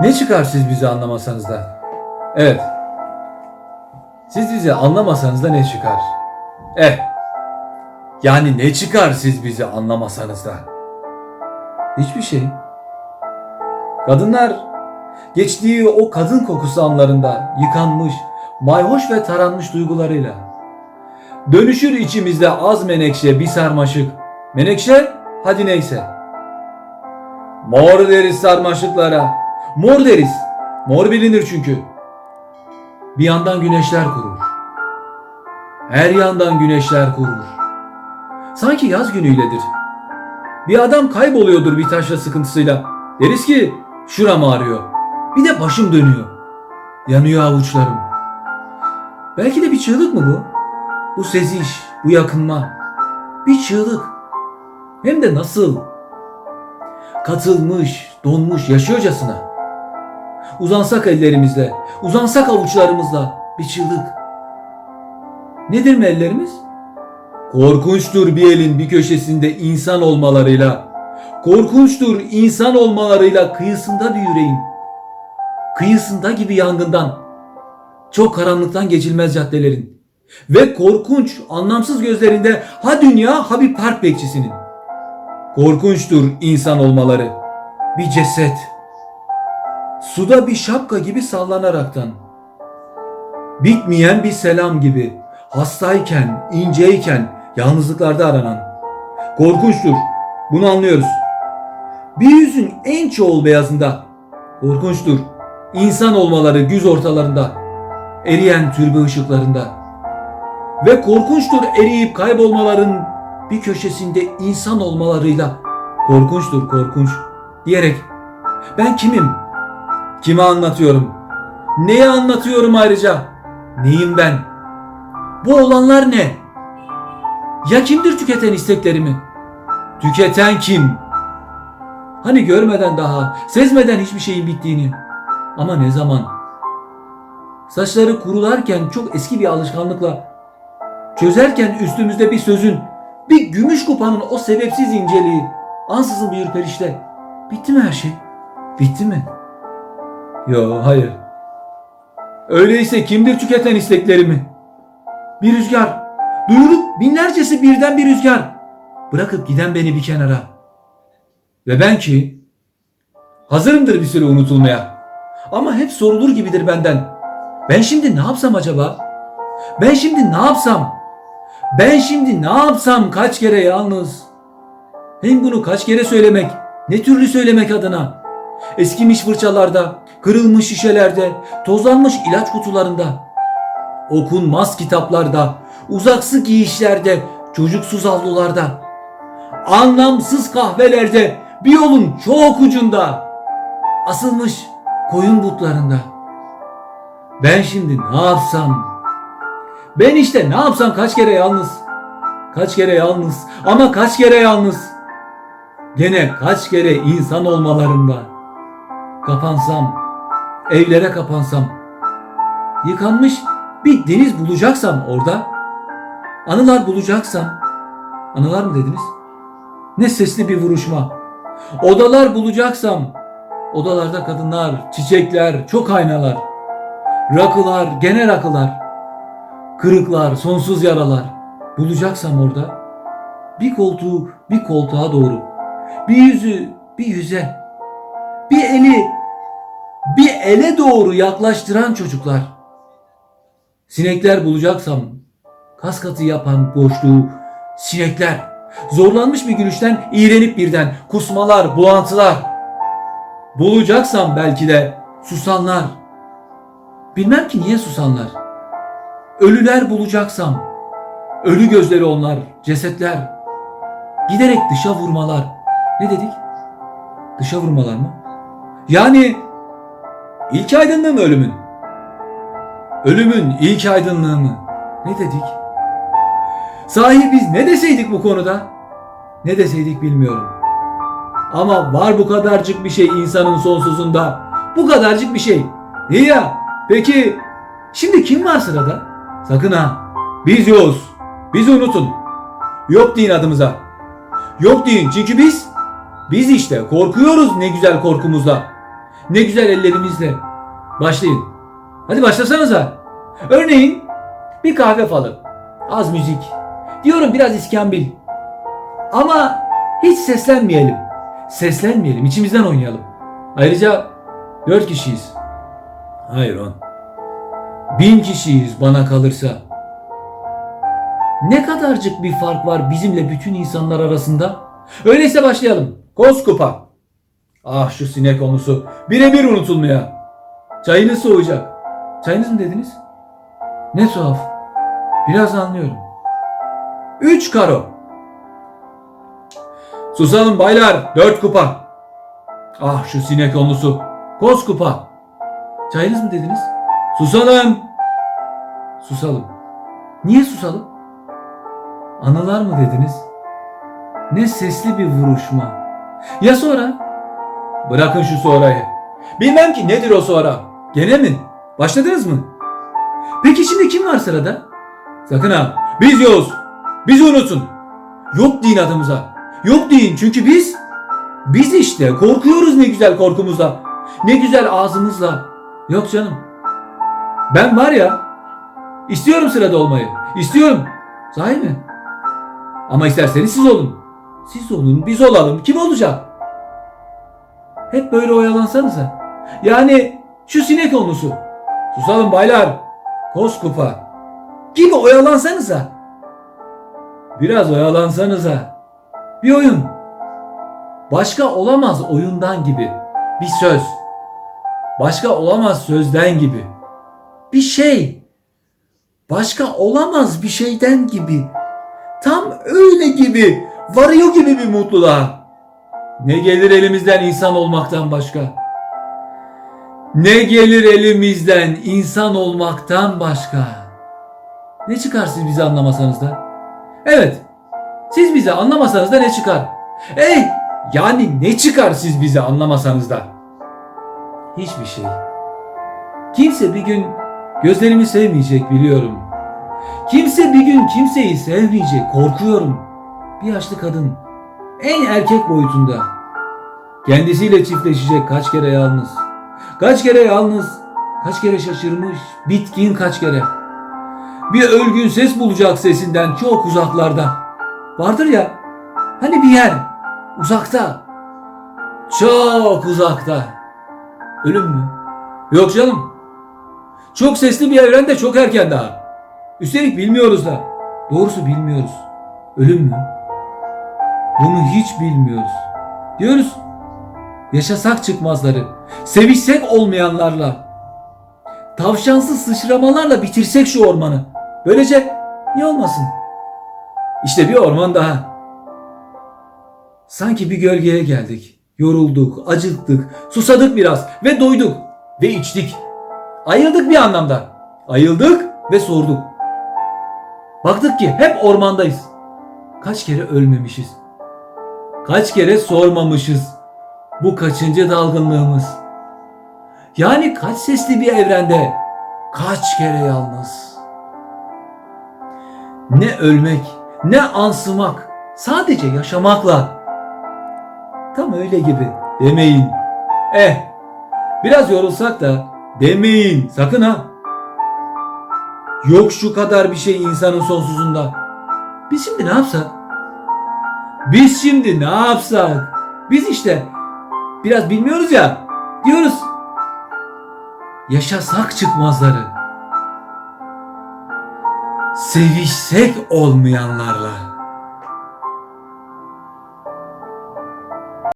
Ne çıkar siz bizi anlamasanız da? Evet. Siz bizi anlamasanız da ne çıkar? Eh. Yani ne çıkar siz bizi anlamasanız da? Hiçbir şey. Kadınlar geçtiği o kadın kokusu anlarında yıkanmış, mayhoş ve taranmış duygularıyla. Dönüşür içimizde az menekşe bir sarmaşık. Menekşe hadi neyse. Mor deriz sarmaşıklara. Mor deriz. Mor bilinir çünkü. Bir yandan güneşler kurur. Her yandan güneşler kurur. Sanki yaz günüyledir. Bir adam kayboluyordur bir taşla sıkıntısıyla. Deriz ki şuram ağrıyor. Bir de başım dönüyor. Yanıyor avuçlarım. Belki de bir çığlık mı bu? Bu seziş, bu yakınma. Bir çığlık. Hem de nasıl? Katılmış, donmuş, yaşıyorcasına. Uzansak ellerimizle, uzansak avuçlarımızla bir çığlık. Nedir mi ellerimiz? Korkunçtur bir elin bir köşesinde insan olmalarıyla. Korkunçtur insan olmalarıyla kıyısında bir yüreğin. Kıyısında gibi yangından. Çok karanlıktan geçilmez caddelerin. Ve korkunç, anlamsız gözlerinde ha dünya ha bir park bekçisinin. Korkunçtur insan olmaları. Bir ceset. Suda bir şapka gibi sallanaraktan. Bitmeyen bir selam gibi. Hastayken, inceyken, yalnızlıklarda aranan. Korkunçtur. Bunu anlıyoruz. Bir yüzün en çoğul beyazında. Korkunçtur. İnsan olmaları güz ortalarında. Eriyen türbe ışıklarında. Ve korkunçtur eriyip kaybolmaların bir köşesinde insan olmalarıyla. Korkunçtur korkunç. Diyerek ben kimim? Kime anlatıyorum? Neyi anlatıyorum ayrıca? Neyim ben? Bu olanlar ne? Ya kimdir tüketen isteklerimi? Tüketen kim? Hani görmeden daha, sezmeden hiçbir şeyin bittiğini. Ama ne zaman? Saçları kurularken çok eski bir alışkanlıkla, çözerken üstümüzde bir sözün, bir gümüş kupanın o sebepsiz inceliği, ansızın bir ürperişle. Bitti mi her şey? Bitti mi? Yo hayır. Öyleyse kimdir tüketen isteklerimi? Bir rüzgar. Duyulup binlercesi birden bir rüzgar. Bırakıp giden beni bir kenara. Ve ben ki hazırımdır bir süre unutulmaya. Ama hep sorulur gibidir benden. Ben şimdi ne yapsam acaba? Ben şimdi ne yapsam? Ben şimdi ne yapsam kaç kere yalnız? Hem bunu kaç kere söylemek, ne türlü söylemek adına? Eskimiş fırçalarda, kırılmış şişelerde, tozlanmış ilaç kutularında, okunmaz kitaplarda, uzaksı giyişlerde, çocuksuz avlularda, anlamsız kahvelerde, bir yolun çok ucunda, asılmış koyun butlarında. Ben şimdi ne yapsam? Ben işte ne yapsam kaç kere yalnız? Kaç kere yalnız ama kaç kere yalnız? Gene kaç kere insan olmalarında? Kapansam, evlere kapansam, yıkanmış bir deniz bulacaksam orada, anılar bulacaksam, anılar mı dediniz? Ne sesli bir vuruşma. Odalar bulacaksam, odalarda kadınlar, çiçekler, çok aynalar, rakılar, gene rakılar, kırıklar, sonsuz yaralar bulacaksam orada, bir koltuğu bir koltuğa doğru, bir yüzü bir yüze, bir eli bir ele doğru yaklaştıran çocuklar. Sinekler bulacaksam kas katı yapan boşluğu sinekler. Zorlanmış bir gülüşten iğrenip birden kusmalar, bulantılar. Bulacaksam belki de susanlar. Bilmem ki niye susanlar. Ölüler bulacaksam. Ölü gözleri onlar, cesetler. Giderek dışa vurmalar. Ne dedik? Dışa vurmalar mı? Yani ilk aydınlığı mı ölümün? Ölümün ilk aydınlığı mı? Ne dedik? Sahi biz ne deseydik bu konuda? Ne deseydik bilmiyorum. Ama var bu kadarcık bir şey insanın sonsuzunda. Bu kadarcık bir şey. İyi ya. Peki şimdi kim var sırada? Sakın ha. Biz yokuz. Bizi unutun. Yok deyin adımıza. Yok deyin çünkü biz biz işte korkuyoruz ne güzel korkumuzla. Ne güzel ellerimizle. Başlayın. Hadi başlasanıza. Örneğin bir kahve falı. Az müzik. Diyorum biraz iskambil. Ama hiç seslenmeyelim. Seslenmeyelim. içimizden oynayalım. Ayrıca dört kişiyiz. Hayır on. Bin kişiyiz bana kalırsa. Ne kadarcık bir fark var bizimle bütün insanlar arasında? Öyleyse başlayalım. Koz kupa. Ah şu sinek konusu. Birebir unutulmaya. Çayınız soğuyacak. Çayınız mı dediniz? Ne tuhaf. Biraz anlıyorum. Üç karo. Susalım baylar. Dört kupa. Ah şu sinek konusu. Koz kupa. Çayınız mı dediniz? Susalım. Susalım. Niye susalım? Anılar mı dediniz? Ne sesli bir vuruşma. Ya sonra? Bırakın şu sonrayı. Bilmem ki nedir o sonra. Gene mi? Başladınız mı? Peki şimdi kim var sırada? Sakın ha. Biz yokuz. Bizi unutun. Yok deyin adımıza. Yok deyin çünkü biz biz işte korkuyoruz ne güzel korkumuzla. Ne güzel ağzımızla. Yok canım. Ben var ya istiyorum sırada olmayı. İstiyorum. Sahi mi? Ama isterseniz siz olun. Siz olun, biz olalım. Kim olacak? Hep böyle oyalansanıza. Yani şu sinek konusu. Susalım baylar. Koz kupa. Gibi oyalansanıza. Biraz oyalansanıza. Bir oyun. Başka olamaz oyundan gibi. Bir söz. Başka olamaz sözden gibi. Bir şey. Başka olamaz bir şeyden gibi. Tam öyle gibi. Varıyor gibi bir mutluluğa. Ne gelir elimizden insan olmaktan başka? Ne gelir elimizden insan olmaktan başka? Ne çıkar siz bizi anlamasanız da? Evet, siz bizi anlamasanız da ne çıkar? Ey, yani ne çıkar siz bizi anlamasanız da? Hiçbir şey. Kimse bir gün gözlerimi sevmeyecek biliyorum. Kimse bir gün kimseyi sevmeyecek korkuyorum. Bir yaşlı kadın en erkek boyutunda. Kendisiyle çiftleşecek kaç kere yalnız. Kaç kere yalnız. Kaç kere şaşırmış. Bitkin kaç kere. Bir ölgün ses bulacak sesinden çok uzaklarda. Vardır ya hani bir yer uzakta. Çok uzakta. Ölüm mü? Yok canım. Çok sesli bir evrende çok erken daha. Üstelik bilmiyoruz da. Doğrusu bilmiyoruz. Ölüm mü? Bunu hiç bilmiyoruz. Diyoruz. Yaşasak çıkmazları. Sevişsek olmayanlarla. Tavşansız sıçramalarla bitirsek şu ormanı. Böylece niye olmasın? İşte bir orman daha. Sanki bir gölgeye geldik. Yorulduk, acıktık, susadık biraz ve doyduk ve içtik. Ayıldık bir anlamda. Ayıldık ve sorduk. Baktık ki hep ormandayız. Kaç kere ölmemişiz. Kaç kere sormamışız. Bu kaçıncı dalgınlığımız? Yani kaç sesli bir evrende kaç kere yalnız? Ne ölmek, ne ansımak, sadece yaşamakla. Tam öyle gibi demeyin. Eh, biraz yorulsak da demeyin sakın ha. Yok şu kadar bir şey insanın sonsuzunda. Biz şimdi ne yapsak? Biz şimdi ne yapsak? Biz işte biraz bilmiyoruz ya diyoruz. Yaşasak çıkmazları. Sevişsek olmayanlarla.